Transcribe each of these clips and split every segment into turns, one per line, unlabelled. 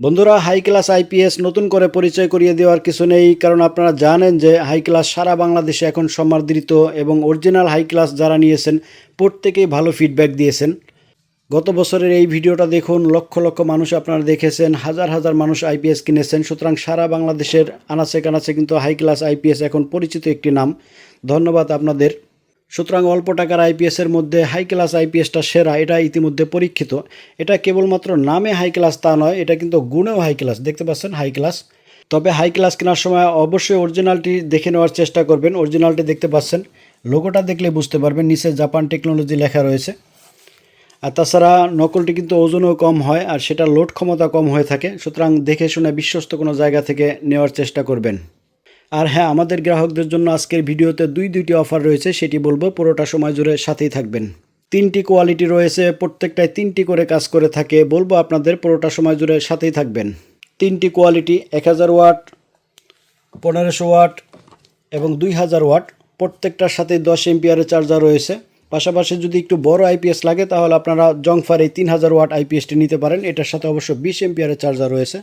বন্ধুরা, high class IPS নতুন করে পরিচয় করিয়ে দেওয়ার কিছু নেই, কারণ আপনারা জানেন যে হাই ক্লাস সারা বাংলাদেশে এখন সমাদৃত এবং অরিজিনাল হাই ক্লাস যারা নিয়েছেন, প্রত্যেকেই ভালো ফিডব্যাক দিয়েছেন। গত বছরের এই ভিডিওটা দেখুন, লক্ষ লক্ষ মানুষ আপনারা দেখেছেন, হাজার হাজার মানুষ আইপিএস কিনেছেন, সুতরাং সারা বাংলাদেশের আনাচে কানাচে কিন্তু হাই ক্লাস আইপিএস এখন পরিচিত একটি নাম। ধন্যবাদ আপনাদের। সুতরাং অল্প টাকার আইপিএসের মধ্যে হাই ক্লাস আইপিএসটা সেরা, এটা ইতিমধ্যে পরীক্ষিত। এটা কেবলমাত্র নামে হাই ক্লাস তা নয়, এটা কিন্তু গুণেও হাই ক্লাস দেখতে পাচ্ছেন হাই ক্লাস তবে হাই ক্লাস কেনার সময় অবশ্যই অরিজিনালটি দেখে নেওয়ার চেষ্টা করবেন। অরিজিনালটি দেখতে পাচ্ছেন। লোগোটা দেখলে বুঝতে পারবেন, নিচে জাপান টেকনোলজি লেখা রয়েছে। আর তাছাড়া নকলটি কিন্তু ওজনও কম হয়, আর সেটা লোড ক্ষমতা কম হয়ে থাকে। সুতরাং দেখে শুনে বিশ্বস্ত কোনো জায়গা থেকে নেওয়ার চেষ্টা করবেন। আর হ্যাঁ আমাদের গ্রাহকদের জন্য আজকের ভিডিওতে দুই, দুইটি অফার রয়েছে, সেটি বলব, পুরোটা সময় জুড়ে সাথেই থাকবেন। তিনটি কোয়ালিটি রয়েছে প্রত্যেকটায় তিনটি করে কাজ করে থাকে, বলব আপনাদের পুরোটা সময় জুড়ে সাথেই থাকবেন। তিনটি কোয়ালিটি, এক হাজার ওয়াট, পনেরোশো ওয়াট এবং দুই হাজার ওয়াট, প্রত্যেকটার সাথে দশ এমপিআরের চার্জার রয়েছে। পাশাপাশি যদি একটু বড় আইপিএস লাগে, তাহলে আপনারা জংফার এই তিন হাজার ওয়াট আইপিএসটি নিতে পারেন, এটার সাথে অবশ্য বিশ এমপিআরের চার্জার রয়েছে।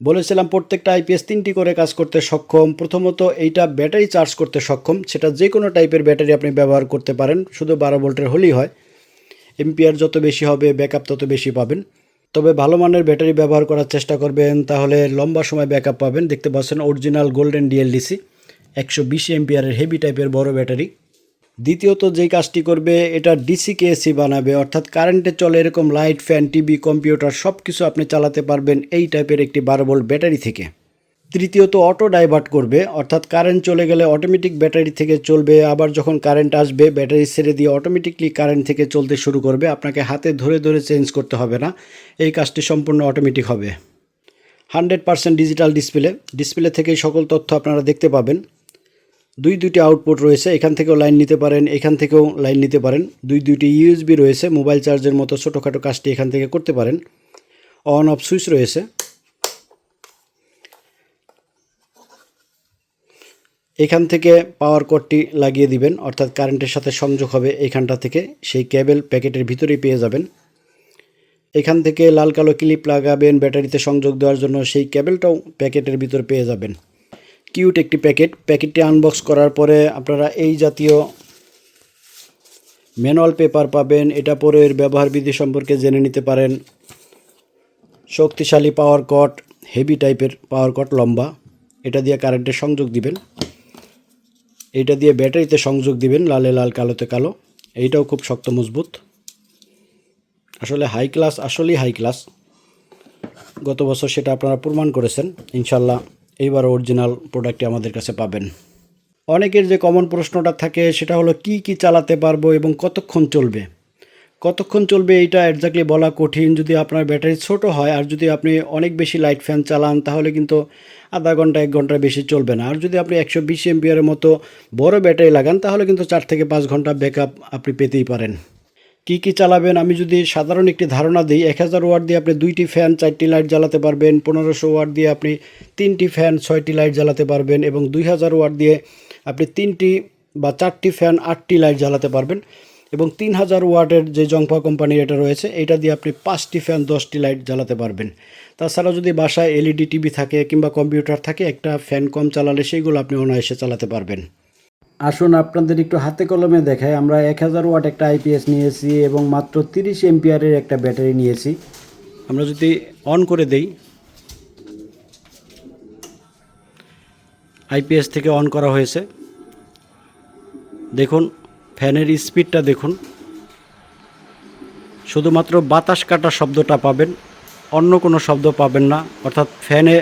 বলেছিলাম প্রত্যেকটা আইপিএস তিনটি করে কাজ করতে সক্ষম। প্রথমত এইটা ব্যাটারি চার্জ করতে সক্ষম। সেটা যে কোনো টাইপের ব্যাটারি আপনি ব্যবহার করতে পারেন। শুধু বারো ভোল্টের হলেই হয়। এমপিআর যত বেশি হবে, ব্যাকআপ তত বেশি পাবেন। তবে ভালো মানের ব্যাটারি ব্যবহার করার চেষ্টা করবেন। তাহলে লম্বা সময় ব্যাকআপ পাবেন। দেখতে পাচ্ছেন, অরিজিনাল গোল্ডেন ডিএলডিসি একশো বিশ এমপিআরের হেভি টাইপের বড় ব্যাটারি। দ্বিতীয়ত যেই কাজটি করবে, এটা ডিসিকে এসি বানাবে। অর্থাৎ কারেন্টে চলে এরকম লাইট, ফ্যান, টিভি, কম্পিউটার সব কিছু আপনি চালাতে পারবেন এই টাইপের একটি বারো ভোল্ট ব্যাটারি থেকে। তৃতীয়ত অটো ডাইভার্ট করবে, অর্থাৎ কারেন্ট চলে গেলে অটোমেটিক ব্যাটারি থেকে চলবে। আবার যখন কারেন্ট আসবে, ব্যাটারি ছেড়ে দিয়ে অটোমেটিকলি কারেন্ট থেকে চলতে শুরু করবে। আপনাকে হাতে ধরে ধরে চেঞ্জ করতে হবে না। এই কাজটি সম্পূর্ণ অটোমেটিক হবে। Hundred percent digital display. Display থেকেই সকল তথ্য আপনারা দেখতে পাবেন। দুই দুইটি আউটপুট রয়েছে, এখান থেকেও লাইন নিতে পারেন, এখান থেকেও লাইন নিতে পারেন। দুই দুইটি ইউএসবি রয়েছে মোবাইল চার্জের মতো ছোটোখাটো কাজটি এখান থেকে করতে পারেন। অন অফ সুইচ রয়েছে। এখান থেকে পাওয়ার কর্ডটি লাগিয়ে দিবেন, অর্থাৎ কারেন্টের সাথে সংযোগ হবে এখানটা থেকে, সেই কেবল প্যাকেটের ভিতরেই পেয়ে যাবেন। এখান থেকে লাল কালো ক্লিপ লাগাবেন, ব্যাটারিতে সংযোগ দেওয়ার জন্য সেই কেবলটাও প্যাকেটের ভিতর পেয়ে যাবেন। কিউট একটি প্যাকেট প্যাকেটটি আনবক্স করার পরে আপনারা এই জাতীয় ম্যানুয়াল পেপার পাবেন। এটা পরে এর ব্যবহার বিধি সম্পর্কে জেনে নিতে পারেন। শক্তিশালী পাওয়ার কট হেভি টাইপের পাওয়ার কট লম্বা। এটা দিয়ে কারেন্টের সংযোগ দিবেন। এটা দিয়ে ব্যাটারিতে সংযোগ দিবেন, লালে, লাল, কালোতে কালো। এইটাও খুব শক্ত, মজবুত। আসলে হাই ক্লাস আসলেই হাই ক্লাস গত বছর সেটা আপনারা প্রমাণ করেছেন, ইনশাল্লাহ। এইবার অরিজিনাল প্রোডাক্টটি আমাদের কাছে পাবেন। অনেকের যে কমন প্রশ্নটা থাকে, সেটা হলো, কি কি চালাতে পারব এবং কতক্ষণ চলবে? কতক্ষণ চলবে এইটা একজাক্টলি বলা কঠিন। যদি আপনার ব্যাটারি ছোট হয় আর যদি আপনি অনেক বেশি লাইট ফ্যান চালান, তাহলে কিন্তু আধা ঘণ্টা, এক ঘণ্টা বেশি চলবে না। আর যদি আপনি একশো বিশ এমপিয়ারের মতো বড় ব্যাটারি লাগান, তাহলে কিন্তু চার থেকে পাঁচ ঘণ্টা ব্যাকআপ আপনি পেতেই পারেন। কি কি চালাবেন? আমি যদি সাধারণ একটি ধারণা দিই, এক হাজার ওয়াট দিয়ে আপনি দুইটি ফ্যান, চারটি লাইট জ্বালাতে পারবেন, পনেরোশো ওয়াট দিয়ে আপনি তিনটি ফ্যান, ছয়টি লাইট জ্বালাতে পারবেন এবং দুই হাজার ওয়াট দিয়ে আপনি তিনটি বা চারটি ফ্যান, আটটি লাইট জ্বালাতে পারবেন এবং তিন হাজার ওয়াটের যে জংফা কোম্পানির এটা রয়েছে, এটা দিয়ে আপনি পাঁচটি ফ্যান, দশটি লাইট জ্বালাতে পারবেন। তাছাড়া যদি বাসায় এলইডি, টিভি থাকে কিংবা কম্পিউটার থাকে, একটা ফ্যান কম চালালে সেইগুলো আপনি অনায়াসে চালাতে পারবেন। আসুন আপনাদের একটু হাতে কলমে দেখায় আমরা এক হাজার ওয়াট একটা আইপিএস নিয়েছি এবং মাত্র তিরিশ এমপিআরের একটা ব্যাটারি নিয়েছি। আমরা যদি অন করে দেই আইপিএস থেকে অন করা হয়েছে। দেখুন, ফ্যানের স্পিডটা দেখুন। শুধুমাত্র বাতাস কাটা শব্দটা পাবেন, অন্য কোনো শব্দ পাবেন না। অর্থাৎ ফ্যানে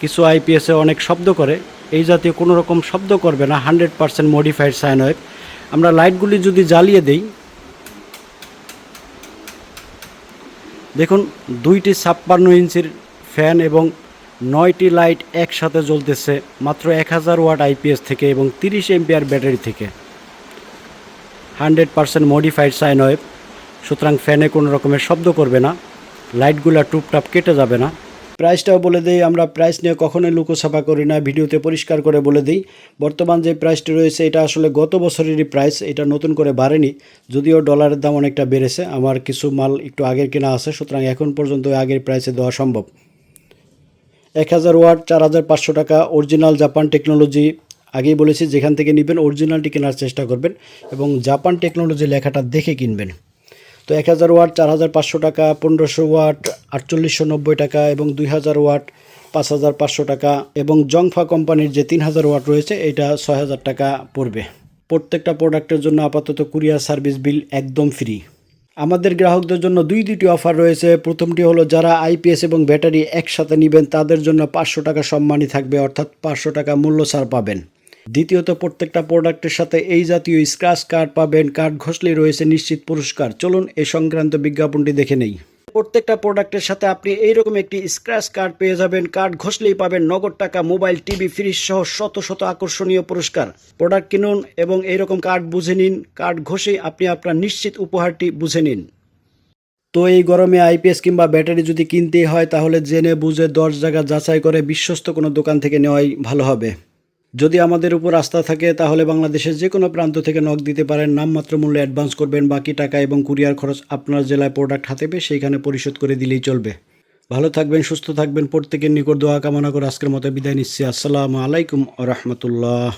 কিছু আইপিএসে অনেক শব্দ করে। এই জাতীয় কোনো রকম শব্দ করবে না হান্ড্রেড পারসেন্ট মডিফাইড সাইনওয়েভ আমরা লাইটগুলি যদি জ্বালিয়ে দেই, দেখুন, দুইটি ছাপ্পান্ন ইঞ্চির ফ্যান এবং নয়টি লাইট একসাথে জ্বলতেছে, মাত্র এক হাজার ওয়াট আইপিএস থেকে এবং তিরিশ এমপিআর ব্যাটারি থেকে। Hundred percent modified sine wave সুতরাং ফ্যানে কোনো রকমের শব্দ করবে না, লাইটগুলো টুপটাপ কেটে যাবে না। প্রাইসটাও বলে দেই, আমরা প্রাইস নিয়ে কখনোই লুকোছাপা করি না, ভিডিওতে পরিষ্কার করে বলে দিই। বর্তমান যে প্রাইসটি রয়েছে, এটা আসলে গত বছরেরই প্রাইস, এটা নতুন করে বাড়েনি, যদিও ডলারের দাম অনেকটা বেড়েছে, আমার কিছু মাল একটু আগের কেনা আছে, সুতরাং এখন পর্যন্ত আগের প্রাইসে দেওয়া সম্ভব। এক হাজার ওয়াট, চার হাজার পাঁচশো টাকা, অরিজিনাল জাপান টেকনোলজি, আগেই বলেছি, যেখান থেকে নেবেন, অরিজিনালটি কেনার চেষ্টা করবেন এবং জাপান টেকনোলজি লেখাটা দেখে কিনবেন। তো এক হাজার ওয়াট, চার হাজার পাঁচশো টাকা, পনেরোশো ওয়াট, আটচল্লিশশো নব্বই টাকা এবং দুই হাজার ওয়াট, পাঁচ হাজার পাঁচশো টাকা এবং জংফা কোম্পানির যে তিন হাজার ওয়াট রয়েছে, এটা ছয় হাজার টাকা পড়বে। প্রত্যেকটা প্রোডাক্টের জন্য আপাতত কুরিয়ার সার্ভিস বিল একদম ফ্রি। আমাদের গ্রাহকদের জন্য দুই দুটি অফার রয়েছে। প্রথমটি হলো, যারা আইপিএস এবং ব্যাটারি একসাথে নেবেন, তাদের জন্য পাঁচশো টাকা সম্মানই থাকবে, অর্থাৎ পাঁচশো টাকা মূল্য ছাড় পাবেন। দ্বিতীয়ত, প্রত্যেকটা প্রোডাক্টের সাথে এই জাতীয় স্ক্র্যাচ কার্ড পাবেন কার্ড ঘষলেই রয়েছে নিশ্চিত পুরস্কার। চলুন এ সংক্রান্ত বিজ্ঞাপনটি দেখে নেই। প্রত্যেকটা প্রোডাক্টের সাথে আপনি এইরকম একটি স্ক্র্যাচ কার্ড পেয়ে যাবেন। কার্ড ঘষলেই পাবেন নগদ টাকা, মোবাইল, টিভি, ফ্রিজ সহ শত শত আকর্ষণীয় পুরস্কার। প্রোডাক্ট কিনুন এবং এইরকম কার্ড বুঝে নিন। কার্ড ঘষেই আপনি আপনার নিশ্চিত উপহারটি বুঝে নিন। তো এই গরমে আইপিএস কিংবা ব্যাটারি যদি কিনতেই হয়, তাহলে জেনে বুঝে দশ জায়গা যাচাই করে বিশ্বস্ত কোনো দোকান থেকে নেওয়াই ভালো হবে। যদি আমাদের উপর আস্থা থাকে, তাহলে বাংলাদেশের যে কোনো প্রান্ত থেকে নখ দিতে পারেন। নামমাত্র মূল্যে অ্যাডভান্স করবেন। বাকি টাকা এবং কুরিয়ার খরচ আপনার জেলায় প্রোডাক্ট হাতে পেয়ে সেইখানে পরিশোধ করে দিলেই চলবে। ভালো থাকবেন, সুস্থ থাকবেন। প্রত্যেকের নিকট দোয়া কামনা করে আজকের মতো বিদায় নিচ্ছি। আসসালামু আলাইকুম আ রহমতুল্লাহ।